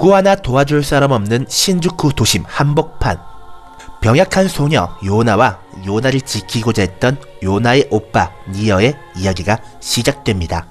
누구 하나 도와줄 사람 없는 신주쿠 도심 한복판. 병약한 소녀 요나와 요나를 지키고자 했던 요나의 오빠 니어의 이야기가 시작됩니다.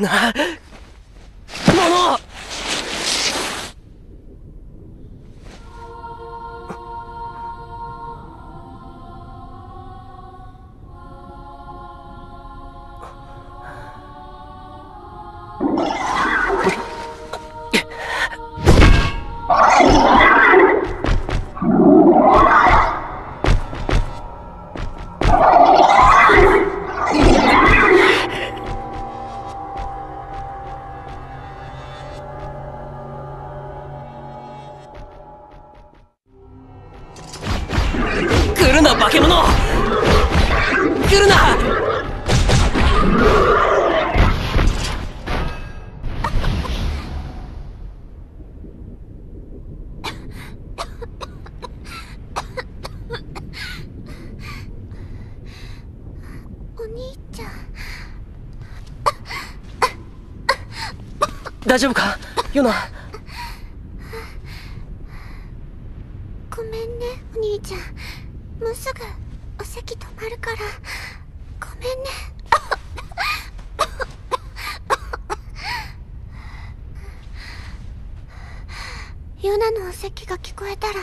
な大丈夫か？ヨナ。ごめんねお兄ちゃん。もうすぐお席止まるから。ごめんね。ヨナのお席が聞こえたらま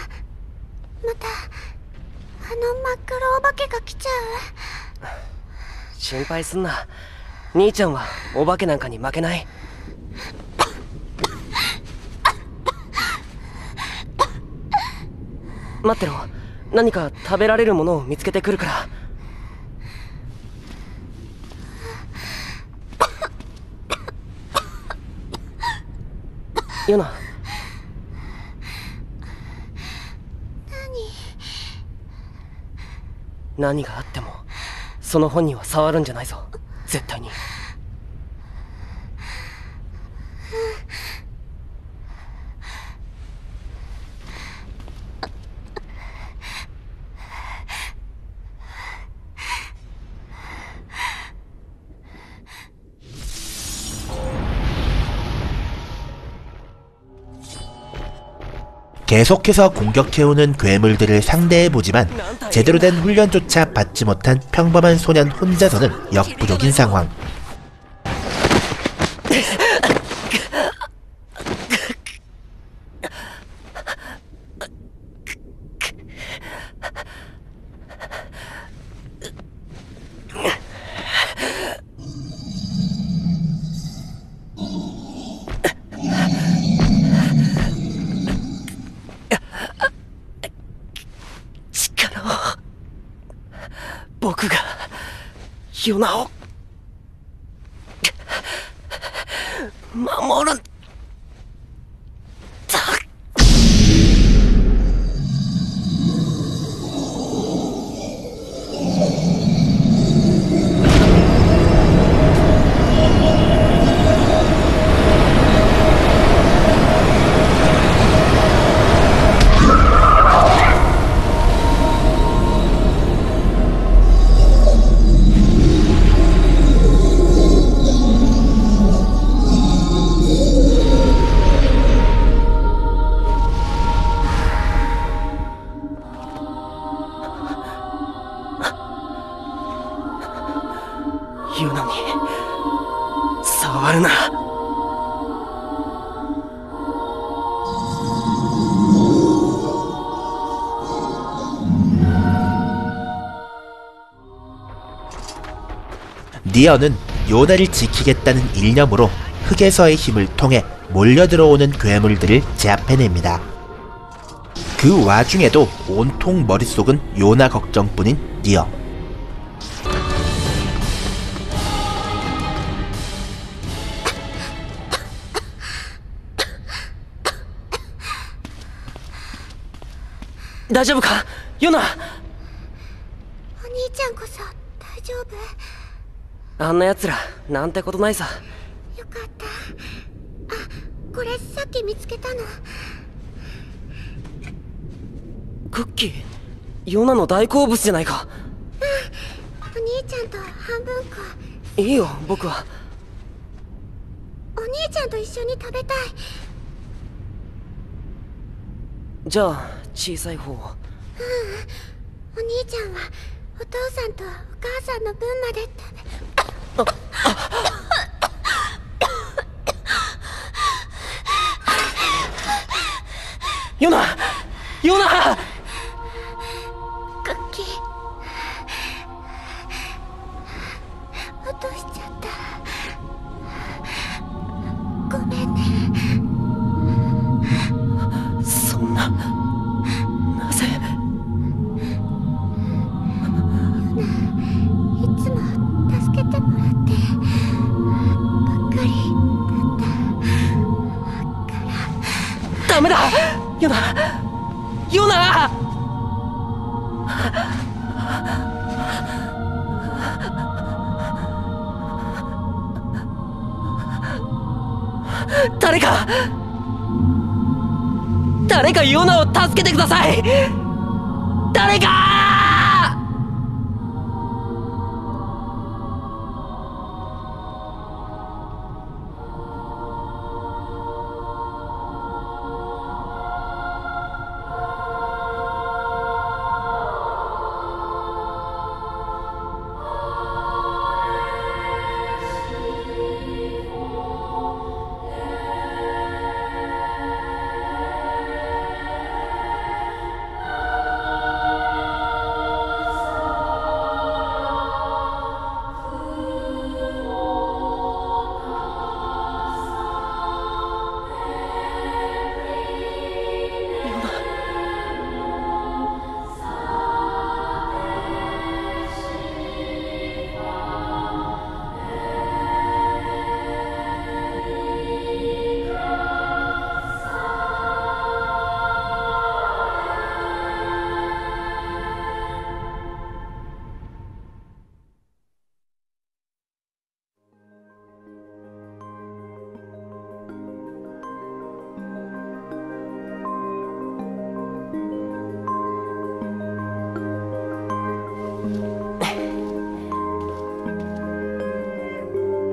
たあの真っ黒お化けが来ちゃう？心配すんな。兄ちゃんはお化けなんかに負けない待ってろ。何か食べられるものを見つけてくるから。ヨナ。何？があってもその本には触るんじゃないぞ。絶対に「 계속해서 공격해오는 괴물들을 상대해보지만 제대로 된 훈련조차 받지 못한 평범한 소년 혼자서는 역부족인 상황.「 僕がヨナを守る。 니어는 요나를 지키겠다는 일념으로 흙에서의 힘을 통해 몰려들어오는 괴물들을 제압해냅니다. 그 와중에도 온통 머릿속은 요나 걱정뿐인 니어. 나 잡을까? 요나! お兄ちゃんこそあんな奴らなんてことないさ。よかった。あこれさっき見つけたの。クッキーヨナの大好物じゃないか。お兄ちゃんと半分こ。いいよ僕は。お兄ちゃんと一緒に食べたい。じゃあ小さい方を。お兄ちゃんはお父さんとお母さんの分まで食べヨナヨナ ダメだ。ヨナヨナ誰か。誰かヨナを助けてください。誰か。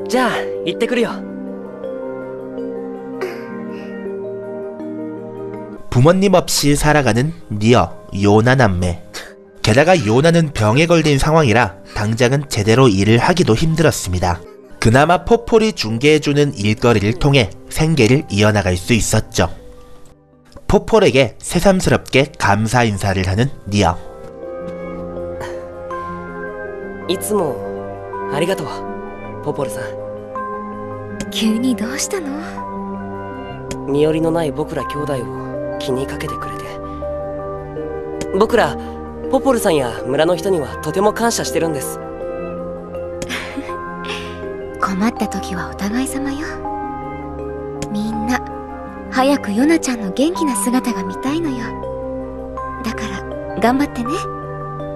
じゃあ行ってくるよ 부모님 없이 살아가는 니어, 요나 남매. 게다가 요나는 병에 걸린 상황이라 당장은 제대로 일을 하기도 힘들었습니다. 그나마 포폴이 중개해주는 일거리를 통해 생계를 이어나갈 수 있었죠. 포폴에게 새삼스럽게 감사 인사를 하는 니어. いつもありがとう ポポルさん。急にどうしたの？身寄りのない僕ら兄弟を気にかけてくれて。僕らポポルさんや村の人にはとても感謝してるんです。困った時はお互い様よ。みんな早くヨナちゃんの元気な姿が見たいのよ。だから頑張ってね。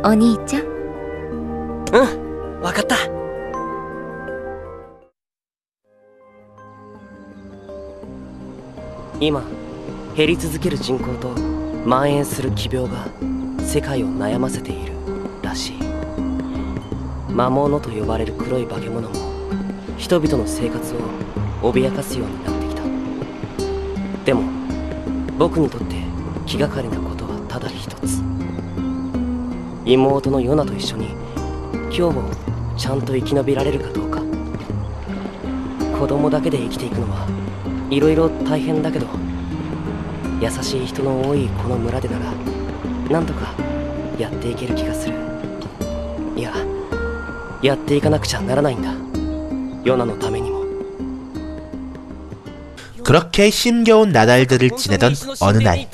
お兄ちゃん。うんわかった今減り続ける人口と蔓延する奇病が世界を悩ませているらしい。魔物と呼ばれる黒い化け物も人々の生活を脅かすようになってきた。でも僕にとって気がかりなことはただ一つ。妹のヨナと一緒に今日をちゃんと生き延びられるかどうか。子供だけで生きていくのはいろいろ大変だけど優しい人の多いこの村でならなんとかやっていける気がするいややっていかなくちゃならないんだヨナのためにも 그렇게 힘겨운 나날들을 지내던 어느 날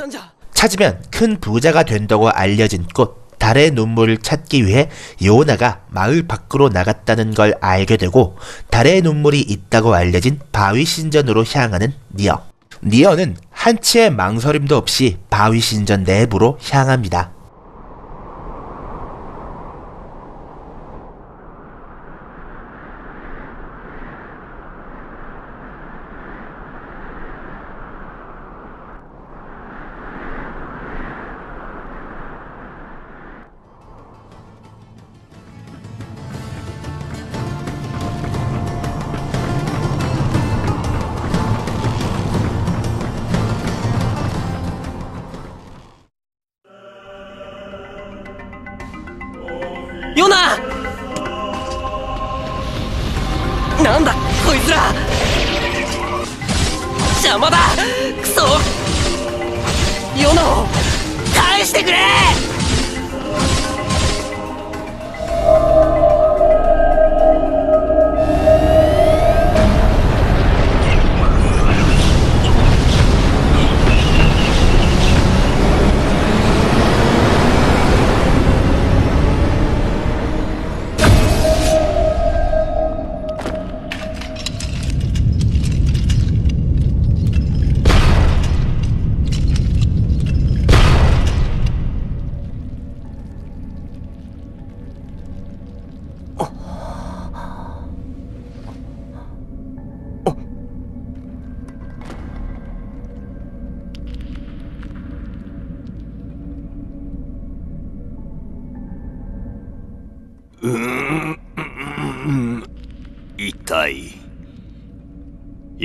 찾으면 큰 부자가 된다고 알려진 꽃 달의 눈물을 찾기 위해 요나가 마을 밖으로 나갔다는 걸 알게 되고 달의 눈물이 있다고 알려진 바위 신전으로 향하는 니어 니어는 한치의 망설임도 없이 바위 신전 내부로 향합니다. 邪魔だクソヨナを返してくれ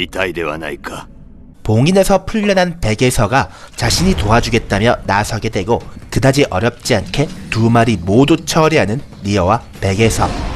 痛いではないか 봉인에서 풀려난 백에서가 자신이 도와주겠다며 나서게 되고 그다지 어렵지 않게 두 마리 모두 처리하는 니어와 백에서「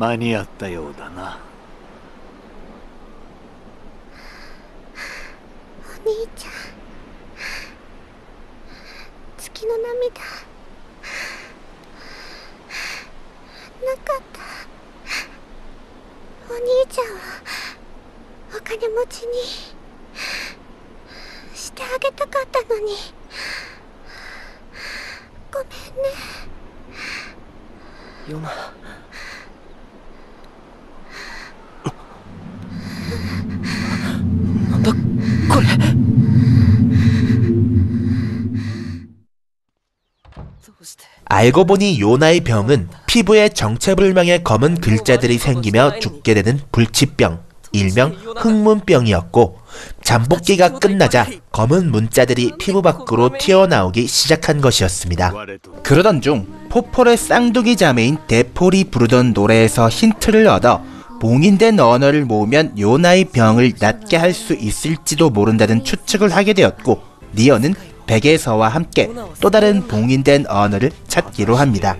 間に合ったようだな。お兄ちゃん。月の涙。 알고 보니 요나의 병은 피부에 정체불명의 검은 글자들이 생기며 죽게 되는 불치병, 일명 흑문병이었고 잠복기가 끝나자 검은 문자들이 피부 밖으로 튀어나오기 시작한 것이었습니다. 그러던 중 포폴의 쌍둥이 자매인 데폴이 부르던 노래에서 힌트를 얻어 봉인된 언어를 모으면 요나의 병을 낫게 할 수 있을지도 모른다는 추측을 하게 되었고 니어는 백에서와 함께 또 다른 봉인된 언어를 찾기로 합니다.